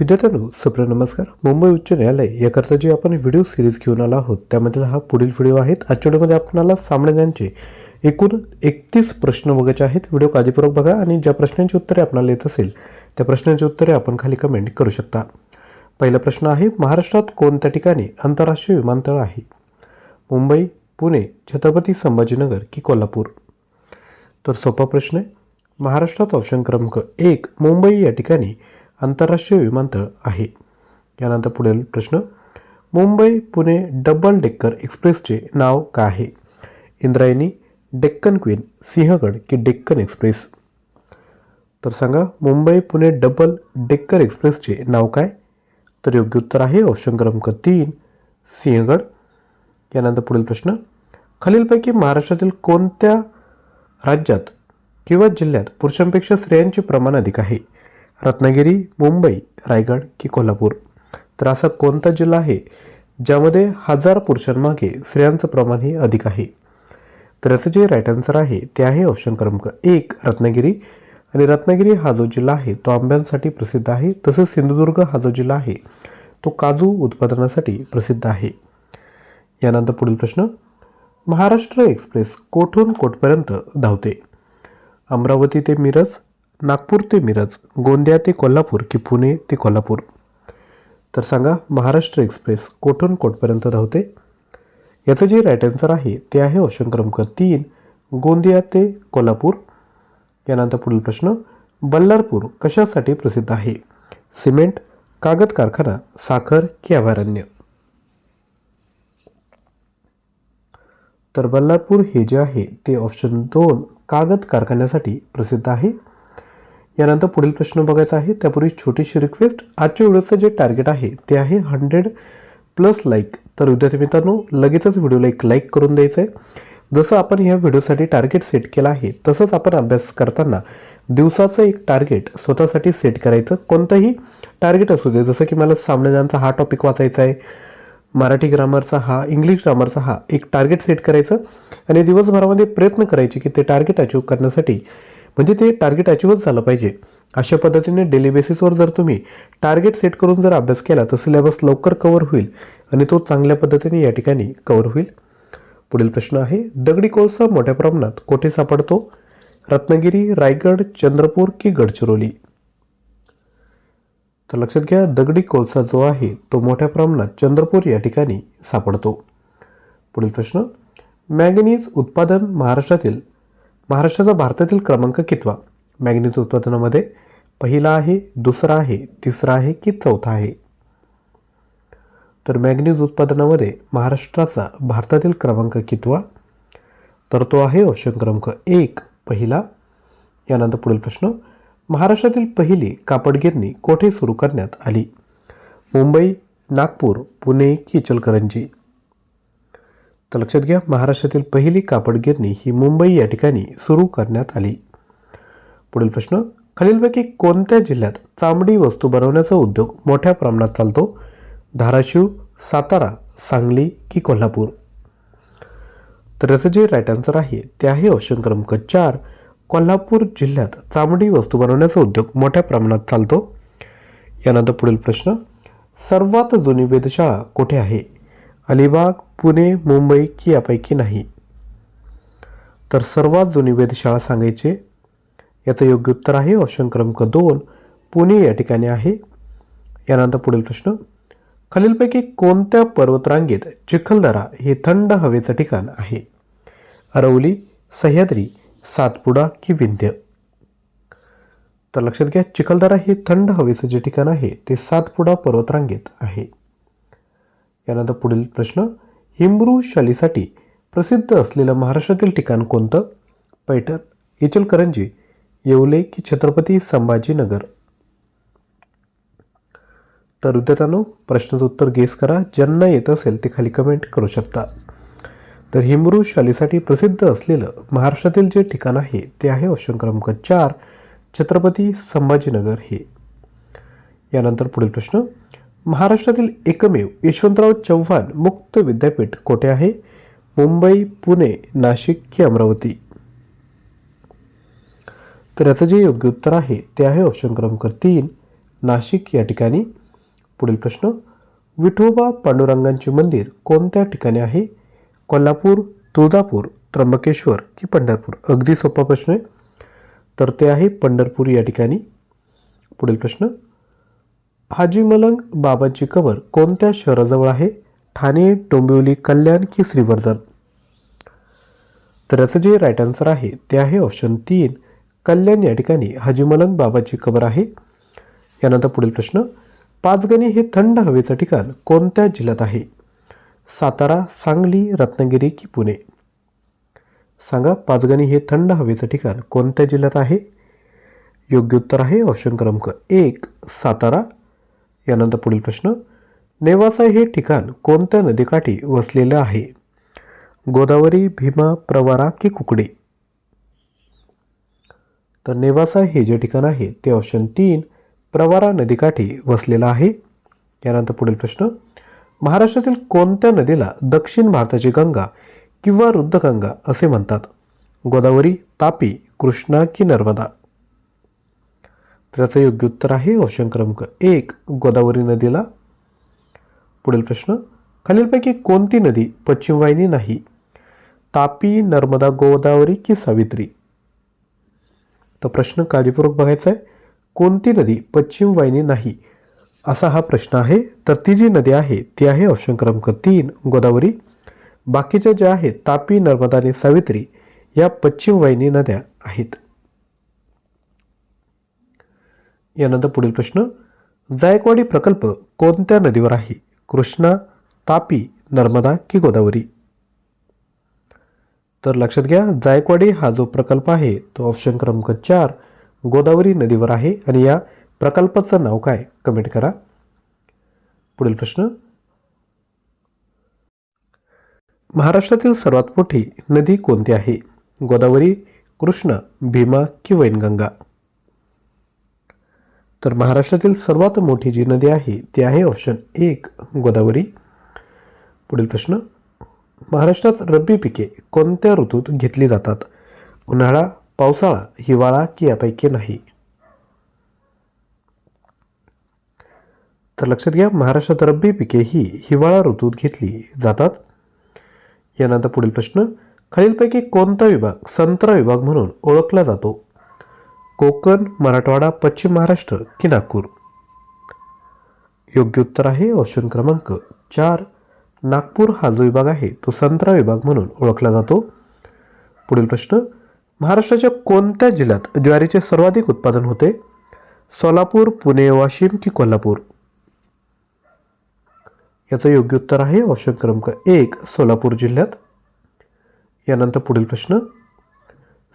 विद्यार्थ्यांनो सप्र नमस्कार. मुंबई उच्च न्यायालय याकरता जे आपण व्हिडिओ सिरीज घेऊन आला आहोत त्यामधील हा पुढील व्हिडिओ आहेत. आजच्या व्हिडिओमध्ये आपणाला सामन्यांचे एकूण एकतीस प्रश्न बघायचे आहेत. व्हिडिओ काळजीपूर्वक बघा आणि ज्या प्रश्नांची उत्तरे आपल्याला येत असेल त्या प्रश्नांची उत्तरे आपण खाली कमेंट करू शकता. पहिला प्रश्न आहे महाराष्ट्रात कोणत्या ठिकाणी आंतरराष्ट्रीय विमानतळ आहे? मुंबई पुणे छत्रपती संभाजीनगर की कोल्हापूर? तर सोपा प्रश्न आहे महाराष्ट्रात ऑप्शन क्रमांक एक मुंबई या ठिकाणी आंतरराष्ट्रीय विमानतळ आहे. यानंतर पुढील प्रश्न मुंबई पुणे डबल डेक्कर एक्सप्रेसचे नाव काय आहे? इंद्रायणी डेक्कन क्वीन सिंहगड की डेक्कन एक्सप्रेस? तर सांगा मुंबई पुणे डबल डेक्कर एक्सप्रेसचे नाव काय? तर योग्य उत्तर आहे ऑप्शन क्रमांक तीन सिंहगड. यानंतर पुढील प्रश्न खालीलपैकी महाराष्ट्रातील कोणत्या राज्यात किंवा जिल्ह्यात पुरुषांपेक्षा स्त्रियांचे प्रमाण अधिक आहे? रत्नागिरी मुंबई रायगड की कोल्हापूर. तर असा कोणता जिल्हा आहे? ज्यामध्ये हजार पुरुषांमागे स्त्रियांचं प्रमाणही अधिक आहे. तर याचं जे राईट आन्सर आहे ते आहे ऑप्शन क्रमांक एक रत्नागिरी. आणि रत्नागिरी हा जो जिल्हा आहे तो आंब्यांसाठी प्रसिद्ध आहे. तसंच सिंधुदुर्ग हा जो जिल्हा आहे तो काजू उत्पादनासाठी प्रसिद्ध आहे. यानंतर पुढील प्रश्न. महाराष्ट्र एक्सप्रेस कोठून कोठपर्यंत धावते? अमरावती ते मिरज नागपूर ते मिरज गोंदिया ते कोल्हापूर की पुणे ते कोल्हापूर? तर सांगा महाराष्ट्र एक्सप्रेस कोठून कोठपर्यंत धावते? याचं जे राईट आन्सर आहे ते आहे ऑप्शन क्रमांक तीन गोंदिया ते कोल्हापूर. यानंतर पुढील प्रश्न बल्लारपूर कशासाठी प्रसिद्ध आहे? सिमेंट कागद कारखाना साखर की अभयारण्य? तर बल्लारपूर हे जे आहे ते ऑप्शन दोन कागद कारखान्यासाठी प्रसिद्ध आहे. यानंतर पुढील प्रश्न बघायचा आहे. त्यापूर्वी छोटीशी रिक्वेस्ट आजच्या व्हिडिओचं जे टार्गेट आहे ते आहे हंड्रेड प्लस लाईक तर विद्यार्थी मित्रांनो लगेचच व्हिडिओला एक लाईक करून द्यायचं आहे जसं आपण या व्हिडिओसाठी टार्गेट सेट केलं आहे तसंच आपण अभ्यास करताना दिवसाचं एक टार्गेट स्वतःसाठी सेट करायचं. कोणतंही टार्गेट असू दे जसं की मला सामन्यांचा हा टॉपिक वाचायचा आहे मराठी ग्रामरचा हा इंग्लिश ग्रामरचा हा एक टार्गेट सेट करायचं. आणि दिवसभरामध्ये प्रयत्न करायचे की ते टार्गेट अचीव करण्यासाठी म्हणजे ते टार्गेट अचीवच झालं पाहिजे. अशा पद्धतीने डेली बेसिसवर जर तुम्ही टार्गेट सेट करून जर अभ्यास केला तर सिलेबस लवकर कवर होईल आणि तो चांगल्या पद्धतीने या ठिकाणी कवर होईल. पुढील प्रश्न आहे दगडी कोळसा मोठ्या प्रमाणात कोठे सापडतो? रत्नागिरी रायगड चंद्रपूर की गडचिरोली? तर लक्षात घ्या दगडी कोळसा जो आहे तो मोठ्या प्रमाणात चंद्रपूर या ठिकाणी सापडतो. पुढील प्रश्न मॅगनीज उत्पादन महाराष्ट्रातील महाराष्ट्राचा भारतातील क्रमांक कितवा? मॅंगनीज उत्पादनामध्ये पहिला आहे दुसरा आहे तिसरा आहे की चौथा आहे? तर मॅंगनीज उत्पादनामध्ये महाराष्ट्राचा भारतातील क्रमांक कितवा? तर तो आहे ऑप्शन क्रमांक एक पहिला. यानंतर पुढील प्रश्न. महाराष्ट्रातील पहिली कापड गिरणी कोठे सुरू करण्यात आली? मुंबई नागपूर पुणे की इचलकरंजी तर लक्षात घ्या महाराष्ट्रातील पहिली कापड गिरणी ही मुंबई या ठिकाणी सुरू करण्यात आली. पुढील प्रश्न खालीलपैकी कोणत्या जिल्ह्यात चामडी वस्तू बनवण्याचा उद्योग मोठ्या प्रमाणात चालतो? धाराशिव सातारा सांगली की कोल्हापूर? तर याचं जे राईट आन्सर आहे ते आहे ऑप्शन क्रमांक चार कोल्हापूर जिल्ह्यात चामडी वस्तू बनवण्याचा उद्योग मोठ्या प्रमाणात चालतो. यानंतर पुढील प्रश्न सर्वात जुनी वेधशाळा कुठे आहे? अलिबाग पुणे मुंबई की यापैकी नाही. तर सर्वात जुनी वेधशाळा सांगायचे याचं योग्य उत्तर आहे ऑप्शन क्रमांक दोन पुणे या ठिकाणी आहे. यानंतर पुढील प्रश्न खालीलपैकी कोणत्या पर्वतरांगेत चिखलदरा हे थंड हवेचं ठिकाण आहे? अरवली सह्याद्री सातपुडा की विंध्य? तर लक्षात घ्या चिखलदरा हे थंड हवेचं जे ठिकाण आहे ते सातपुडा पर्वतरांगेत आहे. यानंतर पुढील प्रश्न हिमरू शालीसाठी प्रसिद्ध असलेलं महाराष्ट्रातील ठिकाण कोणतं? पैठण इचलकरंजी येवले की छत्रपती संभाजीनगर? तर विद्यार्थ्यांनो प्रश्नाचं उत्तर गेस करा. ज्यांना येत असेल ते खाली कमेंट करू शकता. तर हिमरू शालीसाठी प्रसिद्ध असलेलं महाराष्ट्रातील जे ठिकाण आहे ते आहे ऑप्शन क्रमांक चार छत्रपती संभाजीनगर हे. यानंतर पुढील प्रश्न महाराष्ट्रातील एकमेव यशवंतराव चव्हाण मुक्त विद्यापीठ कोठे आहे? मुंबई पुणे नाशिक की अमरावती? तर याचं जे योग्य उत्तर आहे ते आहे ऑप्शन क्रमांक तीन नाशिक या ठिकाणी. पुढील प्रश्न विठोबा पांडुरंगांचे मंदिर कोणत्या ठिकाणी आहे? कोल्हापूर तुळजापूर त्र्यंबकेश्वर की पंढरपूर? अगदी सोपा प्रश्न आहे. तर ते आहे पंढरपूर या ठिकाणी. पुढील प्रश्न हाजी मलंग बाबांची कबर कोणत्या शहराजवळ आहे? ठाणे डोंबिवली कल्याण की श्रीवर्धन? तर याचं जे राईट आन्सर आहे ते आहे ऑप्शन तीन. कल्याण या ठिकाणी हाजी मलंग बाबाची कबर आहे. यानंतर पुढील प्रश्न. पाचगणी हे थंड हवेचं ठिकाण कोणत्या जिल्ह्यात आहे? सातारा सांगली रत्नागिरी की पुणे? सांगा पाचगणी हे थंड हवेचं ठिकाण कोणत्या जिल्ह्यात आहे? योग्य उत्तर आहे ऑप्शन क्रमांक एक सातारा. यानंतर पुढील प्रश्न नेवासा हे ठिकाण कोणत्या नदीकाठी वसलेलं आहे? गोदावरी भीमा प्रवारा की कुकडे? तर नेवासा हे जे ठिकाण आहे ते ऑप्शन तीन प्रवारा नदीकाठी वसलेलं आहे. यानंतर पुढील प्रश्न महाराष्ट्रातील कोणत्या नदीला दक्षिण भारताची गंगा किंवा रुद्रगंगा असे म्हणतात? गोदावरी तापी कृष्णा की नर्मदा? तर याचं योग्य उत्तर आहे. ऑप्शन क्रमांक एक गोदावरी नदीला. पुढील प्रश्न खालीलपैकी कोणती नदी पश्चिम वाहिनी नाही? तापी नर्मदा गोदावरी की सावित्री? तर प्रश्न काळजीपूर्वक बघायचा आहे कोणती नदी पश्चिम वाहिनी नाही? असा हा प्रश्न आहे. तर ती जी नदी आहे ती आहे ऑप्शन क्रमांक तीन गोदावरी. बाकीच्या ज्या आहेत तापी नर्मदा आणि सावित्री या पश्चिम वाहिनी नद्या आहेत. यानंतर पुढील प्रश्न. जायकवाडी प्रकल्प कोणत्या नदीवर आहे? कृष्णा तापी नर्मदा की गोदावरी? तर लक्षात घ्या जायकवाडी हा जो प्रकल्प आहे तो ऑप्शन क्रमांक चार गोदावरी नदीवर आहे. आणि या प्रकल्पाचं नाव काय? कमेंट करा. पुढील प्रश्न. महाराष्ट्रातील सर्वात मोठी नदी कोणती आहे? गोदावरी कृष्णा भीमा की वैनगंगा? तर महाराष्ट्रातील सर्वात मोठी जी नदी आहे ती आहे ऑप्शन एक गोदावरी. पुढील प्रश्न महाराष्ट्रात रब्बी पिके कोणत्या ऋतूत घेतली जातात? उन्हाळा पावसाळा हिवाळा की यापैकी नाही? तर लक्षात घ्या महाराष्ट्रात रब्बी पिके ही हिवाळा ऋतूत घेतली जातात. यानंतर पुढील प्रश्न खालीलपैकी कोणता विभाग संत्रा विभाग म्हणून ओळखला जातो? कोकण मराठवाडा पश्चिम महाराष्ट्र की नागपूर योग्य उत्तर आहे ऑप्शन क्रमांक चार. नागपूर हा जो विभाग आहे तो संत्रा विभाग म्हणून ओळखला जातो. पुढील प्रश्न महाराष्ट्राच्या कोणत्या जिल्ह्यात ज्वारीचे सर्वाधिक उत्पादन होते? सोलापूर पुणे वाशिम की कोल्हापूर? याचं योग्य उत्तर आहे ऑप्शन क्रमांक एक सोलापूर जिल्ह्यात. यानंतर पुढील प्रश्न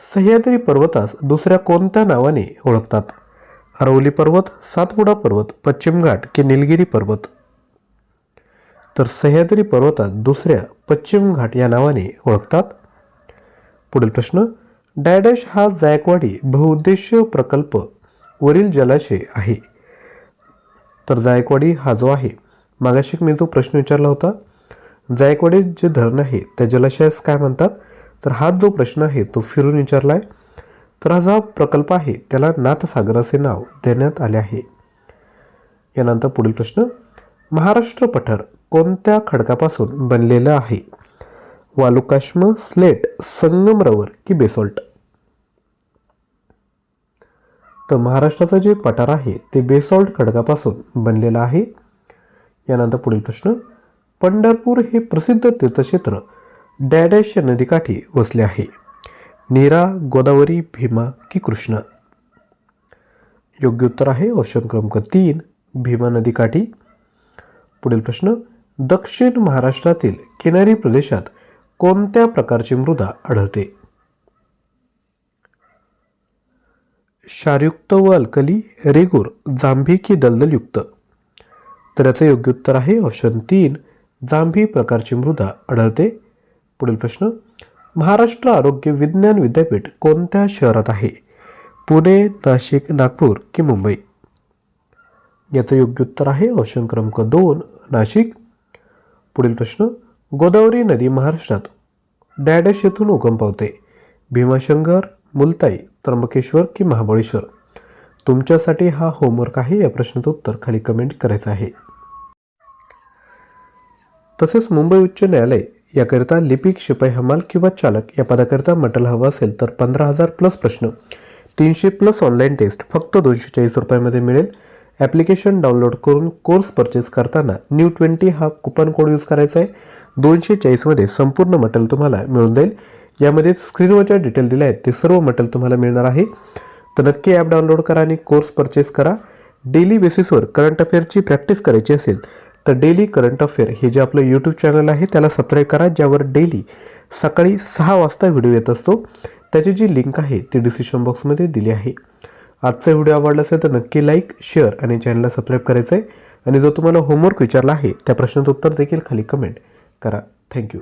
सह्याद्री पर्वतास दुसऱ्या कोणत्या नावाने ओळखतात? अरवली पर्वत सातपुडा पर्वत पश्चिम घाट की निलगिरी पर्वत? तर सह्याद्री पर्वतात दुसऱ्या पश्चिम घाट या नावाने ओळखतात? पुढील प्रश्न डायडॅश हा जायकवाडी बहुउद्देशीय प्रकल्प वरील जलाशय आहे. तर जायकवाडी हा जो आहे मागाशिक मी जो प्रश्न विचारला होता जायकवाडी जे धरण आहे त्या जलाशयास काय म्हणतात? तर हा जो प्रश्न आहे तो फिरून विचारला आहे तर हा जो प्रकल्प आहे त्याला नाथसागर असे नाव देण्यात आले आहे. यानंतर पुढील प्रश्न. महाराष्ट्र पठार कोणत्या खडकापासून बनलेलं आहे? वालुकाश्म स्लेट संगमरवर की बेसॉल्ट? तर महाराष्ट्राचं जे पठार आहे ते बेसॉल्ट खडकापासून बनलेलं आहे. यानंतर पुढील प्रश्न. पंढरपूर हे प्रसिद्ध तीर्थक्षेत्र डॅडॅश या नदीकाठी वसले आहे. नीरा गोदावरी भीमा की कृष्णा. योग्य उत्तर आहे ऑप्शन क्रमांक तीन भीमा नदीकाठी. पुढील प्रश्न दक्षिण महाराष्ट्रातील किनारी प्रदेशात कोणत्या प्रकारची मृदा आढळते? क्षारयुक्त व अल्कली रेगूर जांभी की दलदलयुक्त तर याचं योग्य उत्तर आहे ऑप्शन तीन जांभी प्रकारची मृदा आढळते. पुढील प्रश्न महाराष्ट्र आरोग्य विज्ञान विद्यापीठ कोणत्या शहरात आहे? पुणे नाशिक नागपूर की मुंबई? याचं योग्य उत्तर आहे ऑप्शन क्रमांक दोन नाशिक. पुढील प्रश्न गोदावरी नदी महाराष्ट्रात डॅडॅश येथून उगम पावते. भीमाशंकर मुलताई त्र्यंबकेश्वर की महाबळेश्वर? तुमच्यासाठी हा होमवर्क आहे या प्रश्नाचं उत्तर खाली कमेंट करायचं आहे. तसेच मुंबई उच्च न्यायालय याकरिता लिपिक शिपाई हमाल किंवा चालक या पदाकरिता मटल हवं असेल तर पंधरा हजार प्लस प्रश्न. तीनशे प्लस ऑनलाईन टेस्ट फक्त दोनशे चाळीस रुपयामध्ये मिळेल. ॲप्लिकेशन डाउनलोड करून कोर्स परचेस करताना न्यू ट्वेंटी हा कुपन कोड यूज करायचा आहे. दोनशे चाळीसमध्ये संपूर्ण मटेरियल तुम्हाला मिळून जाईल. यामध्ये स्क्रीनवर ज्या डिटेल दिल्या आहेत. ते सर्व मटेरियल तुम्हाला मिळणार आहे. तर नक्की ॲप डाउनलोड करा आणि कोर्स परचेस करा. डेली बेसिसवर करंट अफेअरची प्रॅक्टिस करायची असेल तर डेली करंट अफेअर हे जे आपलं यूट्यूब चॅनल आहे त्याला सबस्क्राईब करा ज्यावर डेली सकाळी सहा वाजता व्हिडिओ येत असतो. त्याची जी लिंक आहे ती डिस्क्रिप्शन बॉक्समध्ये दिली आहे. आजचा व्हिडिओ आवडला असेल तर नक्की लाईक शेअर आणि चॅनलला सबस्क्राईब करायचं आहे आणि जो तुम्हाला होमवर्क विचारला आहे त्या प्रश्नाचं उत्तर देखील खाली कमेंट करा. थँक्यू